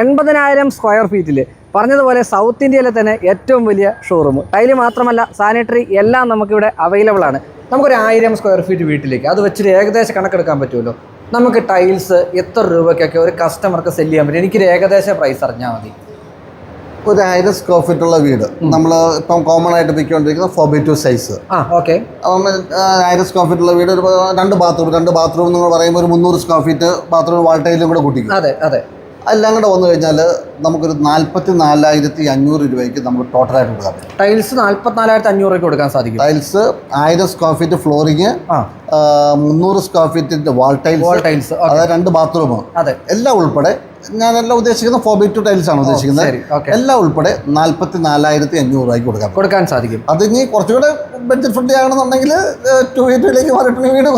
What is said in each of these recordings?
എൺപതിനായിരം സ്ക്വയർ ഫീറ്റിൽ പറഞ്ഞതുപോലെ സൗത്ത് ഇന്ത്യയിലെ തന്നെ ഏറ്റവും വലിയ ഷോറൂം ടൈൽ മാത്രമല്ല സാനിറ്ററി എല്ലാം നമുക്കിവിടെ അവൈലബിൾ ആണ്. നമുക്കൊരു ആയിരം സ്ക്വയർ ഫീറ്റ് വീട്ടിലേക്ക്. അത് വെച്ചിട്ട് ഏകദേശം കണക്കെടുക്കാൻ പറ്റുമല്ലോ? നമുക്ക് ടൈൽസ് എത്ര രൂപയ്ക്കൊക്കെ ഒരു കസ്റ്റമർക്ക് സെൽ ചെയ്യാൻ പറ്റും? എനിക്കൊരു ഏകദേശ പ്രൈസ് അറിഞ്ഞാൽ മതി. ഒരു ആയിരം സ്ക്വയർ ഫീറ്റ് ഉള്ള വീട്. നമ്മൾ ഇപ്പം കോമൺ ആയിട്ട് നിൽക്കൊണ്ടിരിക്കുന്ന ഫോർ ബൈ ടു സൈസ് ആ ഓക്കെ ആയിരം സ്ക്വയർ ഫീറ്റ് ഉള്ള വീട് ഒരു രണ്ട് ബാത്റൂം രണ്ട് ബാത്റൂം എന്ന് പറയുമ്പോൾ ഒരു മുന്നൂറ് സ്ക്വയർ ഫീറ്റ് ബാത്റൂം വാൾട്ടേജിലും കൂടെ കൂട്ടിക്കും. അതെ അതെ. എല്ലാം കൂടെ വന്നു കഴിഞ്ഞാൽ നമുക്കൊരു നാൽപ്പത്തി നാലായിരത്തി അഞ്ഞൂറ് രൂപയ്ക്ക് നമുക്ക് ടോട്ടലായിട്ട് കൊടുക്കാൻ പറ്റും ടൈൽസ് നാല്പത്തിനാലായിരത്തി അഞ്ഞൂറ് രൂപയ്ക്ക് കൊടുക്കാൻ സാധിക്കും. ടൈൽസ് ആയിരം സ്ക്വയർ ഫീറ്റ് ഫ്ലോറിങ് മുന്നൂറ് സ്ക്വയർ ഫീറ്റിന്റെ വാൾ ടൈൽസ് വാൾ ടൈൽസ് അതായത് രണ്ട് ബാത്റൂം അതെ. എല്ലാം ഉൾപ്പെടെ ഞാനെല്ലാം ഉദ്ദേശിക്കുന്നത് ഫോർ ബി ടു ടൈൽസ് ആണ് ഉദ്ദേശിക്കുന്നത്. എല്ലാം ഉൾപ്പെടെ നാൽപ്പത്തി നാലായിരത്തി അഞ്ഞൂറ് രൂപയ്ക്ക് കൊടുക്കാം. കൊടുക്കാൻ സാധിക്കും. അത് ഇനി കുറച്ചുകൂടെ ബഡ്ജറ്റ് ഫ്രണ്ട്ലി ആണെന്നുണ്ടെങ്കിൽ ടു വീട്ടിലേക്ക് മാറിയിട്ട് വീണ്ടും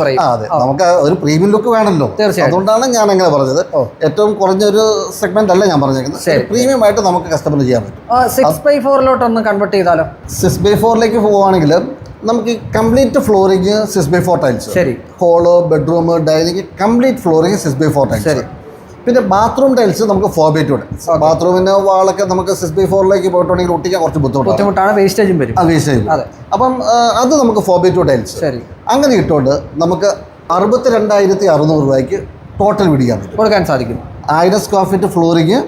കുറയും അതെ. നമുക്ക് ഒരു പ്രീമിയം ലുക്ക് വേണമല്ലോ. അതുകൊണ്ടാണ് ഞാൻ അങ്ങനെ പറഞ്ഞത്. ഏറ്റവും കുറഞ്ഞൊരു സെഗ്മെന്റ് അല്ല ഞാൻ പറഞ്ഞേക്കുന്നത്. പ്രീമിയം ആയിട്ട് നമുക്ക് കസ്റ്റമർ ചെയ്യാൻ പറ്റും. സിക്സ് ബൈ കൺവേർട്ട് ചെയ്താലോ? സിക്സ് ബൈ ഫോറിലേക്ക് പോവുകയാണെങ്കിൽ നമുക്ക് complete flooring six by four tiles ശരി. Hall bedroom dining complete flooring six by four tiles ശരി. പിന്നെ ബാത്റൂം ടൈൽസ് നമുക്ക് ഫോർ ബൈ ടു ബാത്റൂമിന്റെ വാളൊക്കെ നമുക്ക് സിക്സ് ബൈ ഫോറിലേക്ക് പോയിട്ടുണ്ടെങ്കിൽ ഒട്ടിക്കാൻ കുറച്ച് ബുദ്ധിമുട്ടാണ്. ബുദ്ധിമുട്ടാണ് വേസ്റ്റേജും വരും. ആ വേസ്റ്റേജ് അതെ. അപ്പം അത് നമുക്ക് ഫോർ ബൈ ടു ടൈൽസ് ശരി. അങ്ങനെ ഇട്ടുകൊണ്ട് നമുക്ക് അറുപത്തി രണ്ടായിരത്തി അറുന്നൂറ് രൂപയ്ക്ക് ടോട്ടൽ പിടിക്കാൻ പറ്റും. കൊടുക്കാൻ സാധിക്കും. ആയിരം സ്ക്വയർ ഫീറ്റ് ഫ്ലോറിങ്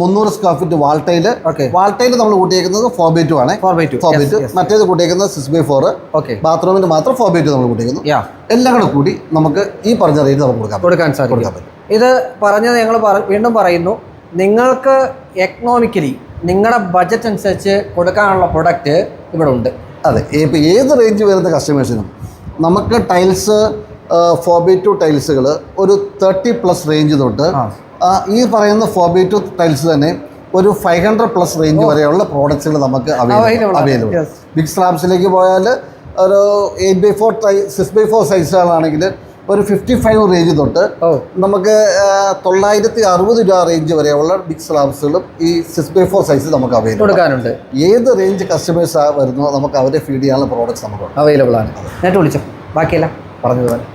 മുന്നൂറ് square feet wall tile okay wall tile നമ്മൾ കൂട്ടിയേക്കുന്നത് ഫോർ ബൈ ടു ആണ്. Four by two four by two മറ്റേത് കൂട്ടിയേക്കുന്നത് സിക്സ് ബൈ ഫോർ ഓക്കെ ബാത്റൂമിന് മാത്രം ഫോർ ബൈ ടു നമ്മൾ കൂട്ടിയേക്കുന്നു. എല്ലാം കൂടെ കൂടി നമുക്ക് ഈ പറഞ്ഞ റേറ്റ് നമുക്ക് കൊടുക്കാം കൊടുക്കാൻ സാധിക്കും. കൊടുക്കാൻ പറ്റും. ഇത് പറഞ്ഞത് ഞങ്ങൾ വീണ്ടും പറയുന്നു. നിങ്ങൾക്ക് എക്കണോമിക്കലി നിങ്ങളുടെ ബഡ്ജറ്റ് അനുസരിച്ച് കൊടുക്കാനുള്ള പ്രൊഡക്റ്റ് ഇവിടെ ഉണ്ട്. അതെ ഇപ്പോൾ ഏത് റേഞ്ച് വരുന്ന കസ്റ്റമേഴ്സിനും നമുക്ക് ടൈൽസ് ഫോർ ബൈ ടു ടൈൽസുകൾ ഒരു തേർട്ടി പ്ലസ് റേഞ്ച് തൊട്ട് ഈ പറയുന്ന ഫോർ ബൈ ടു ടൈൽസ് തന്നെ ഒരു ഫൈവ് ഹൺഡ്രഡ് പ്ലസ് റേഞ്ച് വരെയുള്ള പ്രോഡക്ട്സുകൾ നമുക്ക് അവൈലബിൾ. ബിഗ് സ്ലാബ്സിലേക്ക് പോയാൽ ഒരു eight by four six by four സൈസുകളാണെങ്കിൽ ഒരു ഫിഫ്റ്റി ഫൈവ് റേഞ്ച് തൊട്ട് നമുക്ക് തൊള്ളായിരത്തി അറുപത് രൂപ റേഞ്ച് വരെയുള്ള ബിഗ് സ്ലാബ്സുകളും ഈ സിക്സ് ബൈ ഫോർ സൈസ് നമുക്ക് അവൈലബിൾ കൊടുക്കാനുണ്ട്. ഏത് റേഞ്ച് കസ്റ്റമേഴ്സ് വരുന്നോ നമുക്ക് അവരെ ഫീഡ് ചെയ്യാനുള്ള പ്രോഡക്റ്റ്സ് നമുക്ക് അവൈലബിൾ ആണ്. നേരത്തെ വിളിച്ചോ. ബാക്കിയെല്ലാം പറഞ്ഞതുപോലെ.